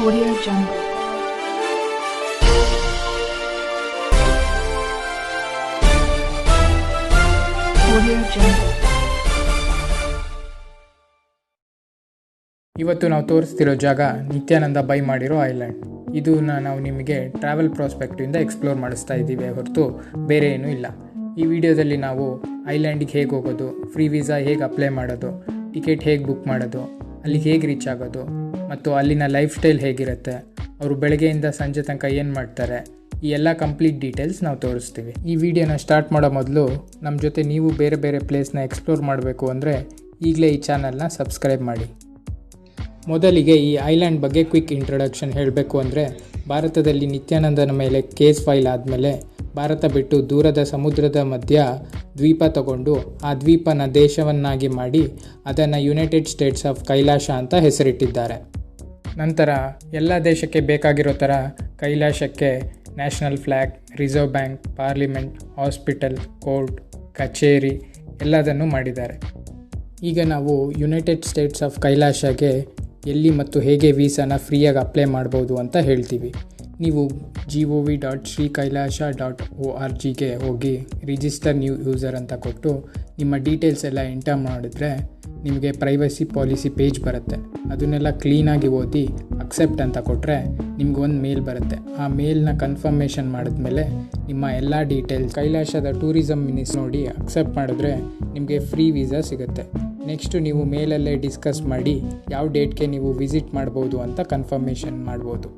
Audio Jungle. ಇವತ್ತು ನಾವು ತೋರಿಸ್ತಿರೋ ಜಾಗ ನಿತ್ಯಾನಂದ ಬೈ ಮಾಡಿರೋ ಐಲ್ಯಾಂಡ್. ಇದನ್ನ ನಾವು ನಿಮಗೆ ಟ್ರಾವೆಲ್ ಪ್ರಾಸ್ಪೆಕ್ಟಿಂದ ಎಕ್ಸ್ಪ್ಲೋರ್ ಮಾಡಿಸ್ತಾ ಇದ್ದೀವಿ ಹೊರತು ಬೇರೆ ಏನೂ ಇಲ್ಲ. ಈ ವಿಡಿಯೋದಲ್ಲಿ ನಾವು ಐಲ್ಯಾಂಡಿಗೆ ಹೇಗೆ ಹೋಗೋದು ಫ್ರೀ ವೀಸಾ ಹೇಗೆ ಅಪ್ಲೈ ಮಾಡೋದು ಟಿಕೆಟ್ ಹೇಗೆ ಬುಕ್ ಮಾಡೋದು ಅಲ್ಲಿಗೆ ಹೇಗೆ ರೀಚ್ ಆಗೋದು ಮತ್ತು ಅಲ್ಲಿನ ಲೈಫ್ ಸ್ಟೈಲ್ ಹೇಗಿರುತ್ತೆ? ಅವರು ಬೆಳಗ್ಗೆಯಿಂದ ಸಂಜೆ ತನಕ ಏನು ಮಾಡ್ತಾರೆ? ಈ ಎಲ್ಲ ಕಂಪ್ಲೀಟ್ ಡೀಟೇಲ್ಸ್ ನಾವು ತೋರಿಸ್ತೀವಿ. ಈ ವಿಡಿಯೋನ ಸ್ಟಾರ್ಟ್ ಮಾಡೋ ಮೊದಲು ನಮ್ಮ ಜೊತೆ ನೀವು ಬೇರೆ ಬೇರೆ ಪ್ಲೇಸ್ನ ಎಕ್ಸ್ಪ್ಲೋರ್ ಮಾಡಬೇಕು ಅಂದರೆ ಈಗಲೇ ಈ ಚಾನಲ್ನ ಸಬ್ಸ್ಕ್ರೈಬ್ ಮಾಡಿ. ಮೊದಲಿಗೆ ಈ ಐಲ್ಯಾಂಡ್ ಬಗ್ಗೆ ಕ್ವಿಕ್ ಇಂಟ್ರೊಡಕ್ಷನ್ ಹೇಳಬೇಕು ಅಂದರೆ ಭಾರತದಲ್ಲಿ ನಿತ್ಯಾನಂದನ ಮೇಲೆ ಕೇಸ್ ಫೈಲ್ ಆದಮೇಲೆ ಭಾರತ ಬಿಟ್ಟು ದೂರದ ಸಮುದ್ರದ ಮಧ್ಯ ದ್ವೀಪ ತಗೊಂಡು ಆ ದ್ವೀಪನ ದೇಶವನ್ನಾಗಿ ಮಾಡಿ ಅದನ್ನು ಯುನೈಟೆಡ್ ಸ್ಟೇಟ್ಸ್ ಆಫ್ ಕೈಲಾಶ ಅಂತ ಹೆಸರಿಟ್ಟಿದ್ದಾರೆ. ನಂತರ ಎಲ್ಲ ದೇಶಕ್ಕೆ ಬೇಕಾಗಿರೋ ಥರ ಕೈಲಾಶಕ್ಕೆ national flag reserve bank, parliament, hospital, court, ಕಚೇರಿ ಎಲ್ಲದನ್ನು ಮಾಡಿದ್ದಾರೆ. ಈಗ ನಾವು ಯುನೈಟೆಡ್ ಸ್ಟೇಟ್ಸ್ ಆಫ್ ಕೈಲಾಶಗೆ ಎಲ್ಲಿ ಮತ್ತು ಹೇಗೆ ವೀಸಾನ ಫ್ರೀಯಾಗಿ ಅಪ್ಲೈ ಮಾಡ್ಬೋದು ಅಂತ ಹೇಳ್ತೀವಿ. ನೀವು G O V dot Shri Kailasa dot O R ಜಿಗೆ ಹೋಗಿ ರಿಜಿಸ್ಟರ್ ನ್ಯೂ ಯೂಸರ್ ಅಂತ ಕೊಟ್ಟು ನಿಮ್ಮ ಡೀಟೇಲ್ಸ್ ಎಲ್ಲ ಎಂಟರ್ ಮಾಡಿದ್ರೆ ನಿಮಗೆ ಪ್ರೈವಸಿ ಪಾಲಿಸಿ ಪೇಜ್ ಬರುತ್ತೆ. ಅದನ್ನೆಲ್ಲ ಕ್ಲೀನಾಗಿ ಓದಿ ಅಕ್ಸೆಪ್ಟ್ ಅಂತ ಕೊಟ್ಟರೆ ನಿಮ್ಗೆ ಒಂದು ಮೇಲ್ ಬರುತ್ತೆ. ಆ ಮೇಲ್ನ ಕನ್ಫರ್ಮೇಷನ್ ಮಾಡಿದ್ಮೇಲೆ ನಿಮ್ಮ ಎಲ್ಲ ಡೀಟೇಲ್ಸ್ ಕೈಲಾಶದ ಟೂರಿಸಮ್ ಮಿನಿಸ್ ನೋಡಿ ಅಕ್ಸೆಪ್ಟ್ ಮಾಡಿದ್ರೆ ನಿಮಗೆ ಫ್ರೀ ವೀಸಾ ಸಿಗುತ್ತೆ. ನೆಕ್ಸ್ಟು ನೀವು ಮೇಲಲ್ಲೇ ಡಿಸ್ಕಸ್ ಮಾಡಿ ಯಾವ ಡೇಟ್ಗೆ ನೀವು ವಿಸಿಟ್ ಮಾಡ್ಬೋದು ಅಂತ ಕನ್ಫರ್ಮೇಷನ್ ಮಾಡ್ಬೋದು.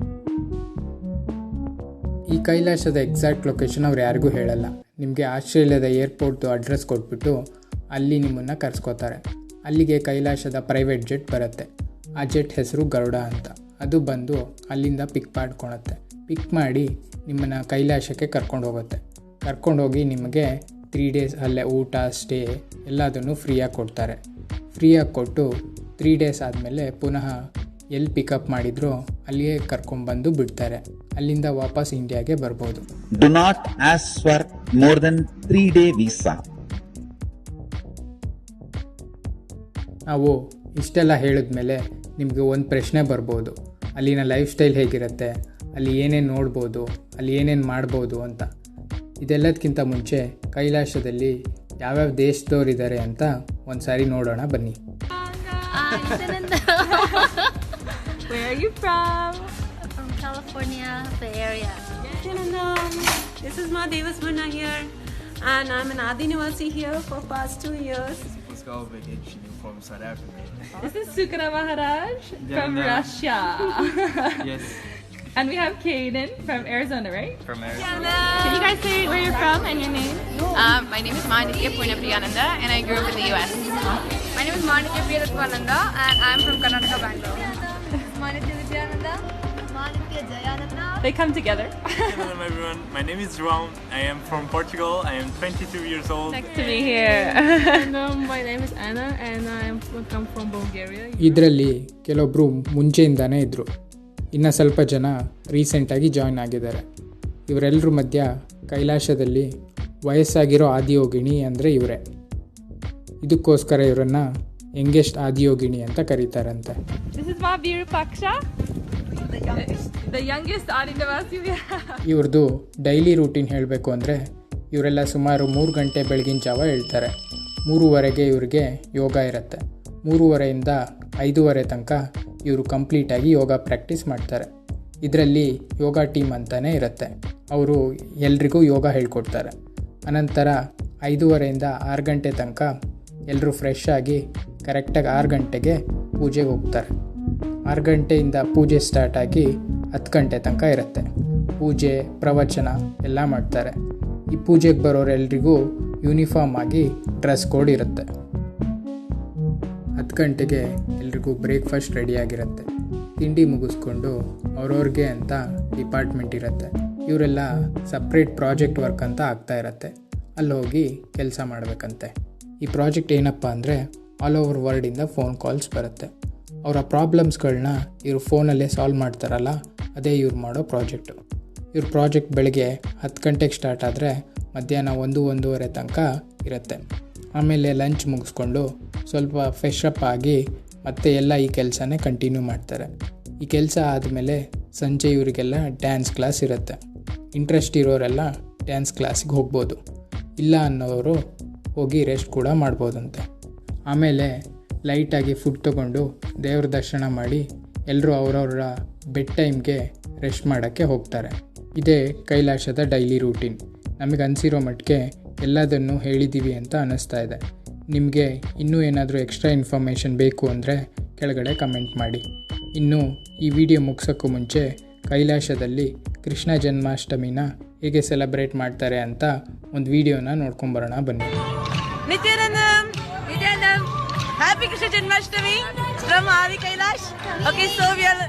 ಈ ಕೈಲಾಸದ ಎಕ್ಸಾಕ್ಟ್ ಲೊಕೇಶನ್ ಅವ್ರು ಯಾರಿಗೂ ಹೇಳಲ್ಲ. ನಿಮಗೆ ಆಸ್ಟ್ರೇಲಿಯಾದ ಏರ್ಪೋರ್ಟ್ದು ಅಡ್ರೆಸ್ ಕೊಟ್ಬಿಟ್ಟು ಅಲ್ಲಿ ನಿಮ್ಮನ್ನು ಕರ್ಸ್ಕೋತಾರೆ. ಅಲ್ಲಿಗೆ ಕೈಲಾಶದ ಪ್ರೈವೇಟ್ ಜೆಟ್ ಬರುತ್ತೆ. ಆ ಜೆಟ್ ಹೆಸರು ಗರುಡ ಅಂತ. ಅದು ಬಂದು ಅಲ್ಲಿಂದ ಪಿಕ್ ಮಾಡ್ಕೊಳತ್ತೆ ಪಿಕ್ ಮಾಡಿ ನಿಮ್ಮನ್ನು ಕೈಲಾಶಕ್ಕೆ ಕರ್ಕೊಂಡು ಹೋಗುತ್ತೆ. ಕರ್ಕೊಂಡೋಗಿ ನಿಮಗೆ ತ್ರೀ ಡೇಸ್ ಅಲ್ಲೇ ಊಟ ಸ್ಟೇ ಎಲ್ಲದನ್ನು ಫ್ರೀಯಾಗಿ ಕೊಡ್ತಾರೆ. ಫ್ರೀಯಾಗಿ ಕೊಟ್ಟು ತ್ರೀ ಡೇಸ್ ಆದಮೇಲೆ ಪುನಃ ಎಲ್ಲಿ ಪಿಕಪ್ ಮಾಡಿದ್ರೋ ಅಲ್ಲಿಗೆ ಕರ್ಕೊಂಡ್ಬಂದು ಬಿಡ್ತಾರೆ. ಅಲ್ಲಿಂದ ವಾಪಸ್ ಇಂಡಿಯಾಗೆ ಬರ್ಬೋದು. Do not ask for more than three day visa. ನಾವು ಇಷ್ಟೆಲ್ಲ ಹೇಳಿದ್ಮೇಲೆ ನಿಮಗೆ ಒಂದು ಪ್ರಶ್ನೆ ಬರ್ಬೋದು. ಅಲ್ಲಿನ ಲೈಫ್ ಸ್ಟೈಲ್ ಹೇಗಿರುತ್ತೆ? ಅಲ್ಲಿ ಏನೇನು ನೋಡ್ಬೋದು? ಅಲ್ಲಿ ಏನೇನು ಮಾಡ್ಬೋದು ಅಂತ. ಇದೆಲ್ಲದಕ್ಕಿಂತ ಮುಂಚೆ ಕೈಲಾಸದಲ್ಲಿ ಯಾವ್ಯಾವ ದೇಶದವ್ರು ಇದ್ದಾರೆ ಅಂತ ಒಂದು ಸಾರಿ ನೋಡೋಣ ಬನ್ನಿ. And I'm an Adi here for past two years. From South Africa. This is Sukara Maharaj from Jana. Russia. Yes, and we have Kaden from Arizona, right? from Arizona. Can you guys say where you're from and your name? Um, my name is Manikya Punyapriyananda and I grew up in the US. My name is Manikya Veeratwananda and I'm from Karnataka, Bangalore. Manikya Vidyananda. They come together. Hello everyone, my name is João. I am from Portugal. I am 22 years old. Nice to be here. and, um, my name is Anna and I am come from Bulgaria. ಇದರಲ್ಲಿ ಕೆಲವೊಬ್ರು ಮುಂಚೆಯಿಂದಾನೇ ಇದ್ದರು ಇನ್ನು ಸ್ವಲ್ಪ ಜನ ರೀಸೆಂಟಾಗಿ join ಆಗಿದ್ದಾರೆ ಇವರೆಲ್ಲರ ಮಧ್ಯ ಕೈಲಾಸದಲ್ಲಿ ವಯಸ್ಸಾಗಿರೋ ಆದಿಯೋಗಿಣಿ ಅಂದರೆ ಇವರೇ ಇದಕ್ಕೋಸ್ಕರ ಇವರನ್ನು ಯಂಗೆಸ್ಟ್ ಆದಿಯೋಗಿಣಿ ಅಂತ ಕರೀತಾರಂತೆ this is Ma Virupaksha. The youngest are have. ಇವ್ರದ್ದು ಡೈಲಿ ರೂಟೀನ್ ಹೇಳಬೇಕು ಅಂದರೆ ಇವರೆಲ್ಲ ಸುಮಾರು ಮೂರು ಗಂಟೆ ಬೆಳಗಿನ ಜಾವ ಹೇಳ್ತಾರೆ. ಮೂರುವರೆಗೆ ಇವರಿಗೆ ಯೋಗ ಇರುತ್ತೆ. ಮೂರುವರೆಯಿಂದ ಐದೂವರೆ ತನಕ ಇವರು ಕಂಪ್ಲೀಟಾಗಿ ಯೋಗ ಪ್ರಾಕ್ಟೀಸ್ ಮಾಡ್ತಾರೆ. ಇದರಲ್ಲಿ ಯೋಗ ಟೀಮ್ ಅಂತಲೇ ಇರುತ್ತೆ. ಅವರು ಎಲ್ರಿಗೂ ಯೋಗ ಹೇಳ್ಕೊಡ್ತಾರೆ. ಅನಂತರ ಐದೂವರೆಯಿಂದ ಆರು ಗಂಟೆ ತನಕ ಎಲ್ಲರೂ ಫ್ರೆಶ್ ಆಗಿ ಕರೆಕ್ಟಾಗಿ ಆರು ಗಂಟೆಗೆ ಪೂಜೆಗೆ ಹೋಗ್ತಾರೆ. ಆರು ಗಂಟೆಯಿಂದ ಪೂಜೆ ಸ್ಟಾರ್ಟ್ ಆಗಿ ಹತ್ತು ಗಂಟೆ ತನಕ ಇರುತ್ತೆ. ಪೂಜೆ, ಪ್ರವಚನ ಎಲ್ಲ ಮಾಡ್ತಾರೆ. ಈ ಪೂಜೆಗೆ ಬರೋರೆಲ್ರಿಗೂ ಯೂನಿಫಾರ್ಮ್ ಆಗಿ ಡ್ರೆಸ್ ಕೋಡ್ ಇರುತ್ತೆ. ಹತ್ತು ಗಂಟೆಗೆ ಎಲ್ರಿಗೂ ಬ್ರೇಕ್ಫಾಸ್ಟ್ ರೆಡಿಯಾಗಿರುತ್ತೆ ತಿಂಡಿ ಮುಗಿಸ್ಕೊಂಡು ಅವ್ರವ್ರಿಗೆ ಅಂತ ಡಿಪಾರ್ಟ್ಮೆಂಟ್ ಇರುತ್ತೆ. ಇವರೆಲ್ಲ ಸಪ್ರೇಟ್ ಪ್ರಾಜೆಕ್ಟ್ ವರ್ಕ್ ಅಂತ ಆಗ್ತಾ ಇರತ್ತೆ. ಅಲ್ಲಿ ಹೋಗಿ ಕೆಲಸ ಮಾಡಬೇಕಂತೆ. ಈ ಪ್ರಾಜೆಕ್ಟ್ ಏನಪ್ಪ ಅಂದರೆ ಆಲ್ ಓವರ್ ವರ್ಲ್ಡಿಂದ ಫೋನ್ ಕಾಲ್ಸ್ ಬರುತ್ತೆ. ಅವರ ಪ್ರಾಬ್ಲಮ್ಸ್ಗಳನ್ನ ಇವರು ಫೋನಲ್ಲೇ ಸಾಲ್ವ್ ಮಾಡ್ತಾರಲ್ಲ, ಅದೇ ಇವ್ರು ಮಾಡೋ ಪ್ರಾಜೆಕ್ಟು ಇವ್ರ ಪ್ರಾಜೆಕ್ಟ್ ಬೆಳಗ್ಗೆ ಹತ್ತು ಗಂಟೆಗೆ ಸ್ಟಾರ್ಟ್ ಆದರೆ ಮಧ್ಯಾಹ್ನ ಒಂದು, ಒಂದೂವರೆ ತನಕ ಇರುತ್ತೆ. ಆಮೇಲೆ ಲಂಚ್ ಮುಗಿಸ್ಕೊಂಡು ಸ್ವಲ್ಪ ಫ್ರೆಶ್ ಅಪ್ ಆಗಿ ಮತ್ತೆ ಎಲ್ಲ ಈ ಕೆಲಸನೇ ಕಂಟಿನ್ಯೂ ಮಾಡ್ತಾರೆ. ಈ ಕೆಲಸ ಆದಮೇಲೆ ಸಂಜೆ ಇವರಿಗೆಲ್ಲ ಡ್ಯಾನ್ಸ್ ಕ್ಲಾಸ್ ಇರುತ್ತೆ. ಇಂಟ್ರೆಸ್ಟ್ ಇರೋರೆಲ್ಲ ಡ್ಯಾನ್ಸ್ ಕ್ಲಾಸಿಗೆ ಹೋಗ್ಬೋದು. ಇಲ್ಲ ಅನ್ನೋರು ಹೋಗಿ ರೆಸ್ಟ್ ಕೂಡ ಮಾಡ್ಬೋದಂತೆ. ಆಮೇಲೆ ಲೈಟಾಗಿ ಫುಡ್ ತೊಗೊಂಡು ದೇವ್ರ ದರ್ಶನ ಮಾಡಿ ಎಲ್ಲರೂ ಅವರವರ ಬೆಡ್ ಟೈಮ್ಗೆ ರೆಸ್ಟ್ ಮಾಡೋಕ್ಕೆ ಹೋಗ್ತಾರೆ. ಇದೇ ಕೈಲಾಸದ ಡೈಲಿ ರೂಟೀನ್. ನಮಗೆ ಅನಿಸಿರೋ ಮಟ್ಟಿಗೆ ಎಲ್ಲದನ್ನು ಹೇಳಿದ್ದೀವಿ ಅಂತ ಅನ್ನಿಸ್ತಾ ಇದೆ. ನಿಮಗೆ ಇನ್ನೂ ಏನಾದರೂ ಎಕ್ಸ್ಟ್ರಾ ಇನ್ಫಾರ್ಮೇಷನ್ ಬೇಕು ಅಂದರೆ ಕೆಳಗಡೆ ಕಮೆಂಟ್ ಮಾಡಿ. ಇನ್ನು ಈ ವಿಡಿಯೋ ಮುಗಿಸೋಕ್ಕೂ ಮುಂಚೆ ಕೈಲಾಸದಲ್ಲಿ ಕೃಷ್ಣ ಜನ್ಮಾಷ್ಟಮಿನ ಹೇಗೆ ಸೆಲೆಬ್ರೇಟ್ ಮಾಡ್ತಾರೆ ಅಂತ ಒಂದು ವಿಡಿಯೋನ ನೋಡ್ಕೊಂಬರೋಣ ಬನ್ನಿ! Happy Krishna Janmashtami from Adi Kailash. Okay, so we are.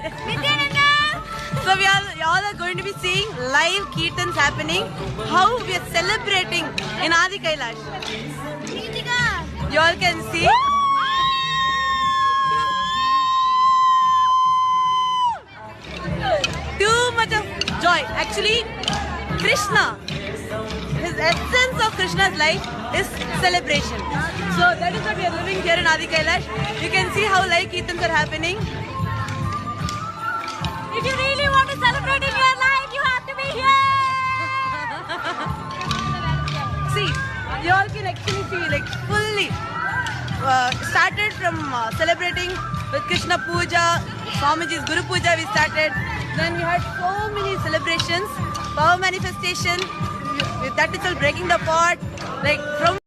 So we are all are going to be seeing live kirtans happening. How we are celebrating in Adi Kailash. You all can see. Too much of joy. Actually, Krishna his essence Krishna's life is celebration. So that is what we are living here in Adi Kailash. You can see how live kirtans are happening. If you really want to celebrate in your life, you have to be here. see, you all can actually see like fully uh, started from uh, celebrating with Krishna Puja, Swamiji's Guru Puja we started. Then we had so many celebrations, power manifestation, that itself breaking the pot, like from